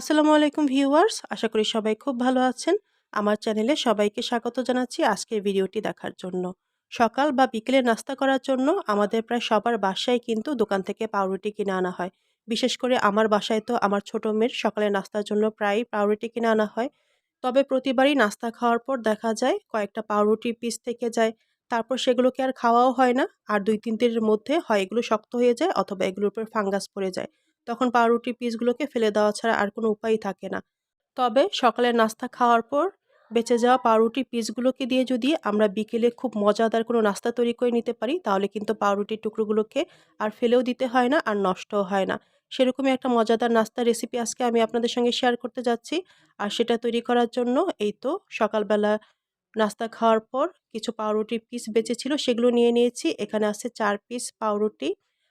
আসসালামু আলাইকুম ভিউয়ার্স, আশা করি সবাই খুব ভালো আছেন। আমার চ্যানেলে সবাইকে স্বাগত জানাচ্ছি আজকের ভিডিওটি দেখার জন্য। সকাল বা বিকেলে নাস্তা করার জন্য আমাদের প্রায় সবার বাসায় কিন্তু দোকান থেকে পাউরুটি কিনে আনা হয়। বিশেষ করে আমার বাসায় তো আমার ছোটো মেয়ের সকালে নাস্তার জন্য প্রায় পাউরুটি কিনে আনা হয়। তবে প্রতিবারই নাস্তা খাওয়ার পর দেখা যায় কয়েকটা পাউরুটির পিস থেকে যায়। তারপর সেগুলোকে আর খাওয়াও হয় না। আর দুই তিন দিনের মধ্যে হয় এগুলো শক্ত হয়ে যায় অথবা এগুলোর উপর ফাঙ্গাস পড়ে যায়। তখন পাউরুটির পিসগুলোকে ফেলে দেওয়া ছাড়া আর কোনো উপায়ই থাকে না। তবে সকালের নাস্তা খাওয়ার পর বেঁচে যাওয়া পাউরুটি পিসগুলোকে দিয়ে যদি আমরা বিকেলে খুব মজাদার কোনো নাস্তা তৈরি করে নিতে পারি, তাহলে কিন্তু পাউরুটির টুকরোগুলোকে আর ফেলেও দিতে হয় না আর নষ্টও হয় না। সেরকমই একটা মজাদার নাস্তার রেসিপি আজকে আমি আপনাদের সঙ্গে শেয়ার করতে যাচ্ছি। আর সেটা তৈরি করার জন্য এই তো সকালবেলা নাস্তা খাওয়ার পর কিছু পাউরুটির পিস বেঁচেছিল, সেগুলো নিয়ে নিয়েছি। এখানে আছে চার পিস পাউরুটি।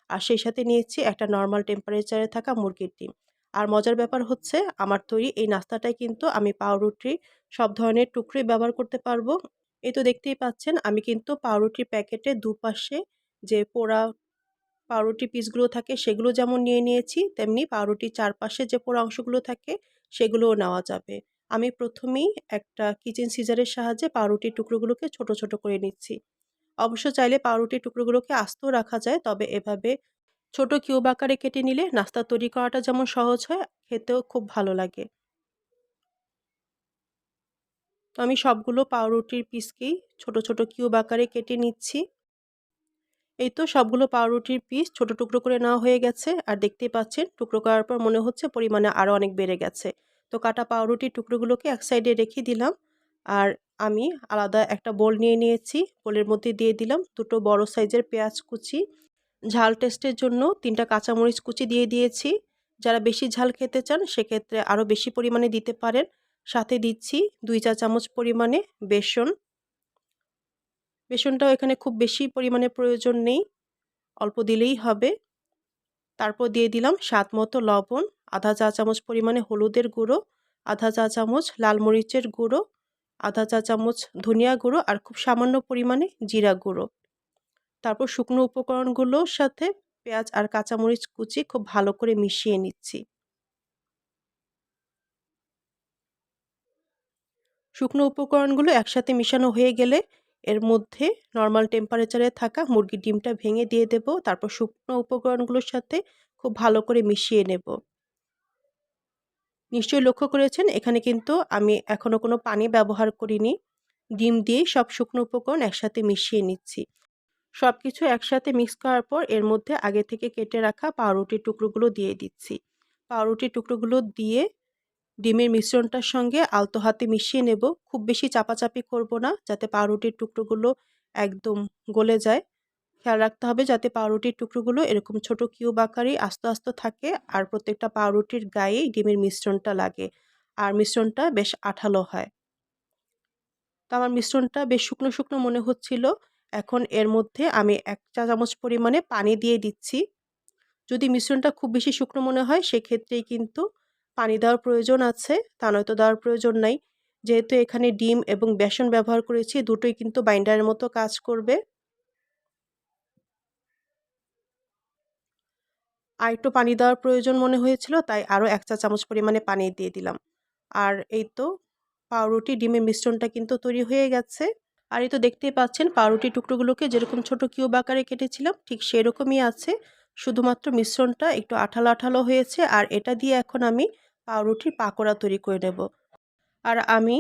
আর সেই সাথে নিয়েছি একটা নর্মাল টেম্পারেচারে থাকা মুরগির ডিম। আর মজার ব্যাপার হচ্ছে, আমার তৈরি এই নাস্তাটাই কিন্তু আমি পাউরুটি, সব ধরনের টুকরোই ব্যবহার করতে পারব। এই তো দেখতেই পাচ্ছেন, আমি কিন্তু পাউরুটির প্যাকেটে দুপাশে যে পোড়া পাউরুটি পিসগুলো থাকে, সেগুলো যেমন নিয়ে নিয়েছি, তেমনি পাউরুটির চারপাশে যে পোড়া অংশগুলো থাকে, সেগুলোও নেওয়া যাবে। আমি প্রথমেই একটা কিচেন সিজারের সাহায্যে পাউরুটির টুকরোগুলোকে ছোট ছোট করে নিচ্ছি। অবশ্য চাইলে পাউরুটির টুকরোগুলোকে আস্তেও রাখা যায়, তবে এভাবে ছোট কিউব আকারে কেটে নিলে নাস্তা তৈরি করাটা যেমন সহজ হয়, খেতেও খুব ভালো লাগে। তো আমি সবগুলো পাউরুটির পিসকেই ছোট ছোট কিউব আকারে কেটে নিচ্ছি। এই তো সবগুলো পাউরুটির পিস ছোট টুকরো করে নেওয়া হয়ে গেছে, আর দেখতেই পাচ্ছেন টুকরো করার পর মনে হচ্ছে পরিমাণে আরও অনেক বেড়ে গেছে। তো কাটা পাউরুটির টুকরোগুলোকে এক সাইডে রেখে দিলাম, আর আমি আলাদা একটা বোল নিয়ে নিয়েছি। বোলের মধ্যে দিয়ে দিলাম দুটো বড় সাইজের পেঁয়াজ কুচি। ঝাল টেস্টের জন্য তিনটা কাঁচামরিচ কুচি দিয়ে দিয়েছি। যারা বেশি ঝাল খেতে চান সেক্ষেত্রে আরও বেশি পরিমাণে দিতে পারেন। সাথে দিচ্ছি দুই চা চামচ পরিমাণে বেসন। বেসনটাও এখানে খুব বেশি পরিমাণে প্রয়োজন নেই, অল্প দিলেই হবে। তারপর দিয়ে দিলাম স্বাদ মতো লবণ, আধা চা চামচ পরিমাণে হলুদের গুঁড়ো, আধা চা চামচ লাল মরিচের গুঁড়ো আধা চা চামচ ধনিয়া গুঁড়ো আর খুব সামান্য পরিমাণে জিরা গুঁড়ো। তারপর শুকনো উপকরণগুলোর সাথে পেঁয়াজ আর কাঁচামরিচ কুচি খুব ভালো করে মিশিয়ে নিচ্ছি। শুকনো উপকরণগুলো একসাথে মিশানো হয়ে গেলে এর মধ্যে নর্মাল টেম্পারেচারে থাকা মুরগির ডিমটা ভেঙে দিয়ে দেব। তারপর শুকনো উপকরণগুলোর সাথে খুব ভালো করে মিশিয়ে নেব। নিশ্চয়ই লক্ষ্য করেছেন, এখানে কিন্তু আমি এখনও কোনো পানি ব্যবহার করিনি। ডিম দিয়ে সব শুকনো উপকরণ একসাথে মিশিয়ে নিচ্ছি। সব কিছু একসাথে মিক্স করার পর এর মধ্যে আগে থেকে কেটে রাখা পাউরুটির টুকরোগুলো দিয়ে দিচ্ছি। পাউরুটির টুকরোগুলো দিয়ে ডিমের মিশ্রণটার সঙ্গে আলতো হাতে মিশিয়ে নেব। খুব বেশি চাপাচাপি করব না, যাতে পাউরুটির টুকরোগুলো একদম গলে যায়। খেয়াল রাখতে হবে যাতে পাউরুটির টুকরোগুলো এরকম ছোট কিউব আকারেই আস্তে আস্তে থাকে আর প্রত্যেকটা পাউরুটির গায়েই ডিমের মিশ্রণটা লাগে। আর মিশ্রণটা বেশ আঠালো হয়। তো আমার মিশ্রণটা বেশ শুকনো শুকনো মনে হচ্ছিল। এখন এর মধ্যে আমি এক চা চামচ পরিমাণে পানি দিয়ে দিচ্ছি। যদি মিশ্রণটা খুব বেশি শুকনো মনে হয়, সেক্ষেত্রেই কিন্তু পানি দেওয়ার প্রয়োজন আছে। তা নয়তো দেওয়ার প্রয়োজন নাই। যেহেতু এখানে ডিম এবং বেসন ব্যবহার করেছি, দুটোই কিন্তু বাইন্ডারের মতো কাজ করবে। আর একটু পানি দেওয়ার প্রয়োজন মনে হয়েছিল, তাই আরও এক চা চামচ পরিমাণে পানি দিয়ে দিলাম। আর এই তো পাউরুটি, ডিমের মিশ্রণটা কিন্তু তৈরি হয়ে গেছে। আর এই তো দেখতেই পাচ্ছেন, পাউরুটি টুকরোগুলোকে যেরকম ছোট কিউব আকারে কেটেছিলাম, ঠিক সেরকমই আছে। শুধুমাত্র মিশ্রণটা একটু আঠালো আঠালো হয়েছে, আর এটা দিয়ে এখন আমি পাউরুটির পাকোড়া তৈরি করে নেব। আর আমি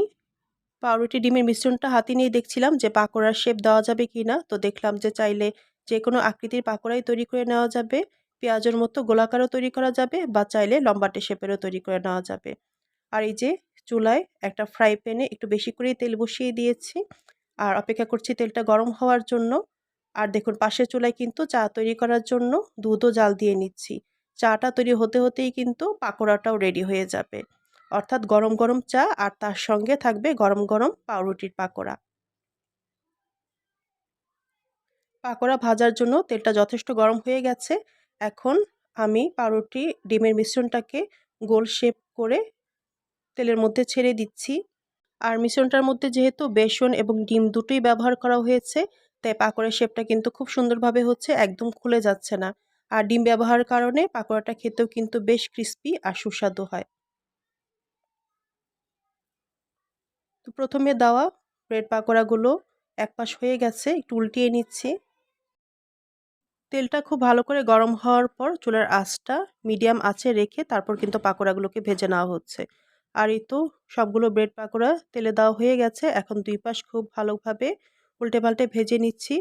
পাউরুটি, ডিমের মিশ্রণটা হাতে নিয়ে দেখছিলাম যে পাকোড়ার শেপ দেওয়া যাবে কি না তো দেখলাম যে চাইলে যে কোনো আকৃতির পাকোড়াই তৈরি করে নেওয়া যাবে। পেঁয়াজের মতো গোলাকারও তৈরি করা যাবে বা চাইলে লম্বাটে শেপেরও তৈরি করে নেওয়া যাবে। আর এই যে চুলায় একটা ফ্রাই প্যানে একটু বেশি করেই তেল বসিয়ে দিয়েছি। আর অপেক্ষা করছি তেলটা গরম হওয়ার জন্য। আর দেখুন, পাশের চুলায় কিন্তু চা তৈরি করার জন্য দুধও জাল দিয়ে নিচ্ছি। চাটা তৈরি হতে হতেই কিন্তু পাকোড়াটাও রেডি হয়ে যাবে। অর্থাৎ গরম গরম চা আর তার সঙ্গে থাকবে গরম গরম পাউরুটির পাকোড়া। পাকোড়া ভাজার জন্য তেলটা যথেষ্ট গরম হয়ে গেছে। এখন আমি পাউরুটি ডিমের মিশ্রণটাকে গোল শেপ করে তেলের মধ্যে ছেড়ে দিচ্ছি। আর মিশ্রণটার মধ্যে যেহেতু বেসন এবং ডিম দুটোই ব্যবহার করা হয়েছে, তাই পাকোড়ার শেপটা কিন্তু খুব সুন্দরভাবে হচ্ছে একদম খুলে যাচ্ছে না। আর ডিম ব্যবহার কারণে পাকোড়াটা খেতেও কিন্তু বেশ ক্রিস্পি আর সুস্বাদু হয়। তো প্রথমে দেওয়া ব্রেড পাকোড়াগুলো এক পাশ হয়ে গেছে, একটু উল্টিয়ে নিচ্ছি। তেলটা খুব ভালো করে গরম হওয়ার পর চুলের আঁচটা মিডিয়াম আছে রেখে তারপর কিন্তু পাকোড়াগুলোকে ভেজে নেওয়া হচ্ছে। আর এই তো সবগুলো ব্রেড পাকোড়া তেলে দেওয়া হয়ে গেছে। এখন দুই পাশ খুব ভালোভাবে উল্টে পাল্টে ভেজে নিচ্ছি।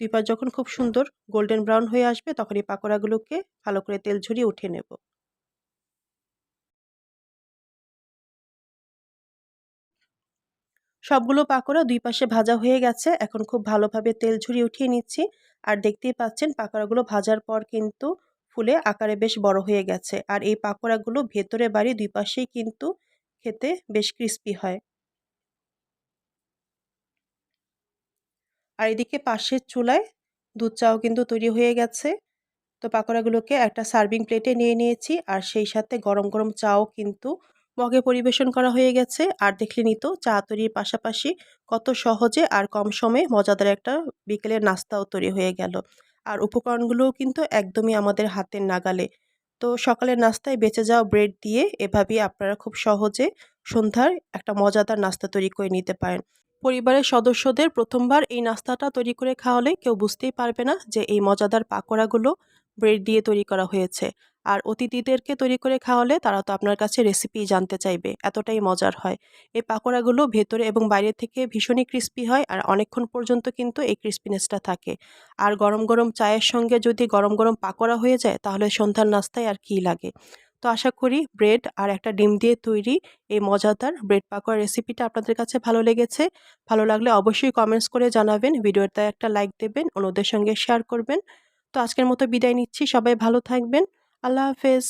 দুই পাশ যখন খুব সুন্দর গোল্ডেন ব্রাউন হয়ে আসবে তখন এই পাকোড়াগুলোকে ভালো করে তেল ঝরিয়ে উঠে নেব। সবগুলো পাকোড়া দুই পাশে ভাজা হয়ে গেছে। এখন খুব ভালোভাবে তেল ঝরিয়ে উঠিয়ে নিচ্ছি। আর দেখতেই পাচ্ছেন, পাকোড়াগুলো ভাজার পর কিন্তু ফুলে আকারে বেশ বড় হয়ে গেছে। আর এই পাকোড়াগুলো ভেতরে বাড়ি দুই পাশেই কিন্তু খেতে বেশ ক্রিস্পি হয়। আর এদিকে পাশের চুলায় দুধ চাও কিন্তু তৈরি হয়ে গেছে। তো পাকোড়াগুলোকে একটা সার্ভিং প্লেটে নিয়ে নিয়েছি। আর সেই সাথে গরম গরম চাও কিন্তু মগে পরিবেশন করা হয়ে গেছে। আর দেখলেনি তো, চা তৈরির পাশাপাশি কত সহজে আর কম সময়ে মজাদার একটা বিকেলের নাস্তাও তৈরি হয়ে গেল। আর উপকরণগুলোও কিন্তু একদমই আমাদের হাতের নাগালে। তো সকালের নাস্তায় বেঁচে যাওয়া ব্রেড দিয়ে এভাবেই আপনারা খুব সহজে সন্ধ্যার একটা মজাদার নাস্তা তৈরি করে নিতে পারেন। পরিবারের সদস্যদের প্রথমবার এই নাস্তাটা তৈরি করে খাওয়ালে কেউ বুঝতেই পারবে না যে এই মজাদার পাকোড়াগুলো ব্রেড দিয়ে তৈরি করা হয়েছে। আর অতিথিদেরকে তৈরি করে খাওয়ালে তারা তো আপনার কাছে রেসিপি জানতে চাইবে, এতটাই মজার হয়। এই পাকোড়াগুলো ভেতরে এবং বাইরে থেকে ভীষণই ক্রিস্পি হয় আর অনেকক্ষণ পর্যন্ত কিন্তু এই ক্রিস্পিনেসটা থাকে। আর গরম গরম চায়ের সঙ্গে যদি গরম গরম পাকোড়া হয়ে যায় তাহলে সন্ধ্যার নাস্তায় আর কী লাগে? তো আশা করি ব্রেড আর একটা ডিম দিয়ে তৈরি এই মজাদার ব্রেড পাকোড়া রেসিপিটা আপনাদের কাছে ভালো লেগেছে। ভালো লাগলে অবশ্যই কমেন্টস করে জানাবেন, ভিডিওতে একটা লাইক দেবেন, অন্যদের সঙ্গে শেয়ার করবেন। তো আজকের মতো বিদায় নিচ্ছি, সবাই ভালো থাকবেন। আল্লাহ হাফেজ